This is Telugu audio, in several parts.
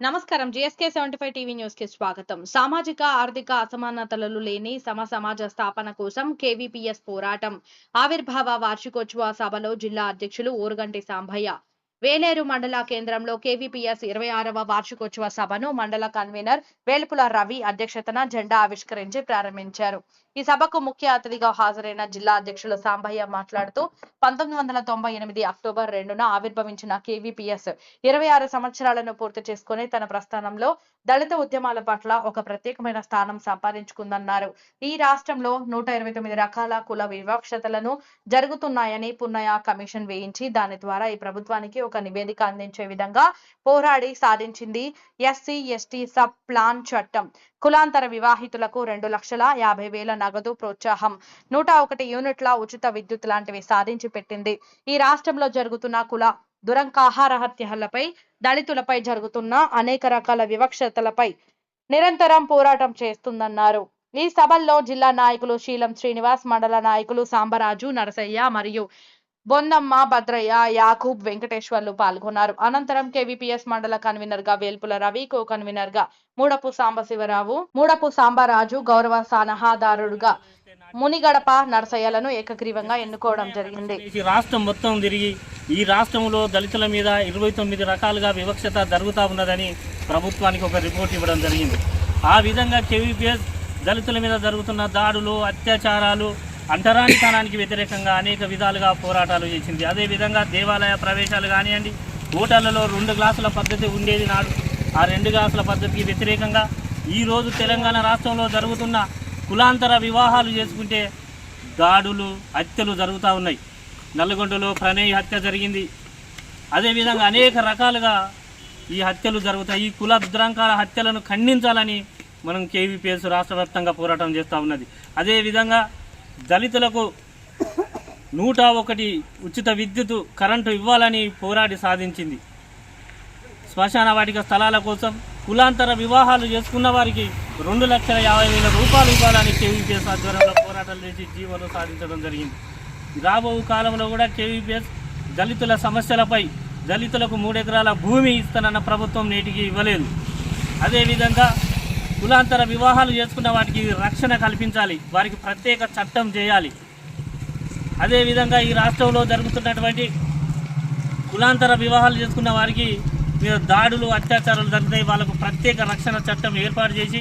నమస్కారం. జిఎస్కే సెవెంటీ ఫైవ్ టీవీ న్యూస్కి స్వాగతం. సామాజిక ఆర్థిక అసమానతలు లేని సమ సమాజ స్థాపన కోసం కేవీపీఎస్ పోరాటం. ఆవిర్భావ వార్షికోత్సవ సభలో జిల్లా అధ్యక్షులు ఊరుగంటి సాంభయ్య వేలేరు మండల కేంద్రంలో కేవీపీఎస్ ఇరవై ఆరవ వార్షికోత్సవ సభను మండల కన్వీనర్ వేలుపుల రవి అధ్యక్షతన జెండా ఆవిష్కరించి ప్రారంభించారు. ఈ సభకు ముఖ్య అతిథిగా హాజరైన జిల్లా అధ్యక్షులు సాంబయ్య మాట్లాడుతూ పంతొమ్మిది వందల తొంభై ఎనిమిది అక్టోబర్ రెండున ఆవిర్భవించిన కేవీపీఎస్ ఇరవై ఆరు సంవత్సరాలను పూర్తి చేసుకుని తన ప్రస్థానంలో దళిత ఉద్యమాల పట్ల ఒక ప్రత్యేకమైన స్థానం సంపాదించుకుందన్నారు. ఈ రాష్ట్రంలో నూట ఇరవై తొమ్మిది రకాల కుల వివక్షతలను జరుగుతున్నాయని పున్నయ కమిషన్ వేయించి దాని ద్వారా ఈ ప్రభుత్వానికి ఒక నివేదిక అందించే విధంగా పోరాడి సాధించింది ఎస్సీ ఎస్టీ సబ్ ప్లాన్ చట్టం. కులాంతర వివాహితులకు రెండు లక్షల యాభై వేల నగదు ప్రోత్సాహం. నూట ఒకటి యూనిట్ల ఉచిత విద్యుత్ లాంటివి సాధించి పెట్టింది. ఈ రాష్ట్రంలో జరుగుతున్న కుల దురంకాహార హత్యలపై దళితులపై జరుగుతున్న అనేక రకాల వివక్షతలపై నిరంతరం పోరాటం చేస్తుందన్నారు. ఈ సభల్లో జిల్లా నాయకులు శీలం శ్రీనివాస్ మండల నాయకులు సాంబరాజు నరసయ్య మరియు బొందమ్మ భద్రయ్య యాకూబ్ వెంకటేశ్వర్లు పాల్గొన్నారు. అనంతరం కేవీపీఎస్ మండల కన్వీనర్గా వేల్పుల రవి కో కన్వీనర్గా మూడపు సాంబశివరావు మూడపు సాంబరాజు గౌరవ సలహాదారుడుగా మునిగడప నర్సయ్యలను ఏకగ్రీవంగా ఎన్నుకోవడం జరిగింది. ఈ రాష్ట్రం మొత్తం తిరిగి ఈ రాష్ట్రంలో దళితుల మీద ఇరవై తొమ్మిది రకాలుగా వివక్షత జరుగుతూ ఉన్నదని ప్రభుత్వానికి ఒక రిపోర్ట్ ఇవ్వడం జరిగింది. ఆ విధంగా కేవీపీఎస్ దళితుల మీద జరుగుతున్న దాడులు అత్యాచారాలు అంటరానితనానికి వ్యతిరేకంగా అనేక విధాలుగా పోరాటాలు చేసింది. అదేవిధంగా దేవాలయ ప్రవేశాలు కానివ్వండి ఓటర్లలో రెండు గ్లాసుల పద్ధతి ఉండేది నాడు. ఆ రెండు గ్లాసుల పద్ధతికి వ్యతిరేకంగా ఈరోజు తెలంగాణ రాష్ట్రంలో జరుగుతున్న కులాంతర వివాహాలు చేసుకుంటే దాడులు హత్యలు జరుగుతూ ఉన్నాయి. నల్లగొండలో ప్రణయ్ హత్య జరిగింది. అదేవిధంగా అనేక రకాలుగా ఈ హత్యలు జరుగుతాయి. ఈ కుల దురంకాల హత్యలను ఖండించాలని మనం కేవీపీఎస్ రాష్ట్ర వ్యాప్తంగా పోరాటం చేస్తూ ఉన్నది. అదేవిధంగా దళితులకు నూట ఒకటి ఉచిత విద్యుత్ కరెంటు ఇవ్వాలని పోరాడి సాధించింది. శ్మశాన వాటిక స్థలాల కోసం కులాంతర వివాహాలు చేసుకున్న వారికి రెండు లక్షల యాభై వేల రూపాయలు ఇవ్వాలని కేవీపీఎస్ ఆధ్వర్యంలో పోరాటాలు చేసి జీవనం సాధించడం జరిగింది. రాబో కాలంలో కూడా కేవీపీఎస్ దళితుల సమస్యలపై దళితులకు మూడెకరాల భూమి ఇస్తానన్న ప్రభుత్వం నేటికి ఇవ్వలేదు. అదేవిధంగా కులాంతర వివాహాలు చేసుకున్న వాటికి రక్షణ కల్పించాలి. వారికి ప్రత్యేక చట్టం చేయాలి. అదేవిధంగా ఈ రాష్ట్రంలో జరుగుతున్నటువంటి కులాంతర వివాహాలు చేసుకున్న వారికి మీద దాడులు అత్యాచారాలు జరుగుతాయి. వాళ్ళకు ప్రత్యేక రక్షణ చట్టం ఏర్పాటు చేసి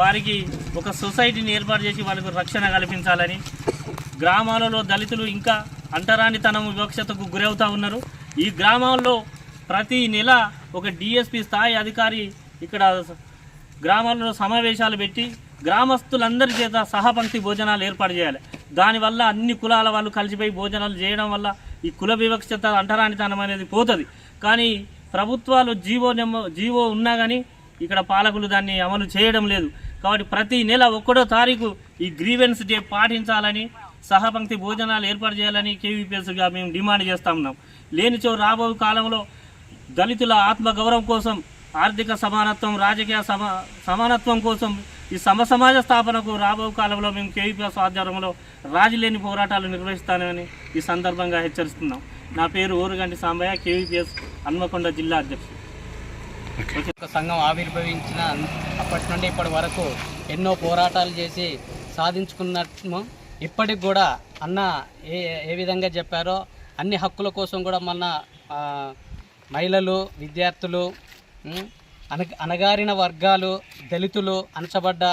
వారికి ఒక సొసైటీని ఏర్పాటు చేసి వాళ్ళకు రక్షణ కల్పించాలని గ్రామాలలో దళితులు ఇంకా అంటరానితనం వివక్షతకు గురవుతూ ఉన్నారు. ఈ గ్రామాల్లో ప్రతి నెల ఒక డిఎస్పి స్థాయి అధికారి ఇక్కడ గ్రామాల్లో సమావేశాలు పెట్టి గ్రామస్తులందరి చేత సహపంక్తి భోజనాలు ఏర్పాటు చేయాలి. దానివల్ల అన్ని కులాల వాళ్ళు కలిసిపోయి భోజనాలు చేయడం వల్ల ఈ కుల వివక్షత అంటరానితనం అనేది పోతుంది. కానీ ప్రభుత్వాలు జీవో నెమ్మ జీవో ఉన్నా కానీ ఇక్కడ పాలకులు దాన్ని అమలు చేయడం లేదు. కాబట్టి ప్రతి నెల ఒక్కటో తారీఖు ఈ గ్రీవెన్స్ డే పాటించాలని సహపంక్తి భోజనాలు ఏర్పాటు చేయాలని కేవీపీఎస్గా మేము డిమాండ్ చేస్తా ఉన్నాం. లేనిచో రాబో కాలంలో దళితుల ఆత్మగౌరవం కోసం ఆర్థిక సమానత్వం రాజకీయ సమా సమానత్వం కోసం ఈ సమ సమాజ స్థాపనకు రాబో కాలంలో మేము కేవీపీఎస్ ఆధ్వర్యంలో రాజీలేని పోరాటాలు నిర్వహిస్తానని ఈ సందర్భంగా హెచ్చరిస్తున్నాం. నా పేరు ఊరుగంటి సాంబయ్య కేవీపీఎస్ హన్మకొండ జిల్లా అధ్యక్షుడు. ఒక సంఘం ఆవిర్భవించిన అప్పటి నుండి ఇప్పటి వరకు ఎన్నో పోరాటాలు చేసి సాధించుకున్నట్టు ఇప్పటికి కూడా అన్న ఏ ఏ విధంగా చెప్పారో అన్ని హక్కుల కోసం కూడా మన మహిళలు విద్యార్థులు ఉం, అన అణగారిన వర్గాలు దళితులు అణచబడ్డ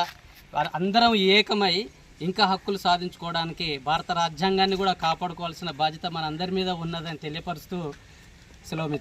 వారు అందరం ఏకమై ఇంకా హక్కులు సాధించుకోవడానికి భారత రాజ్యాంగాన్ని కూడా కాపాడుకోవాల్సిన బాధ్యత మన అందరి మీద ఉన్నదని తెలియపరుస్తూ సెలవు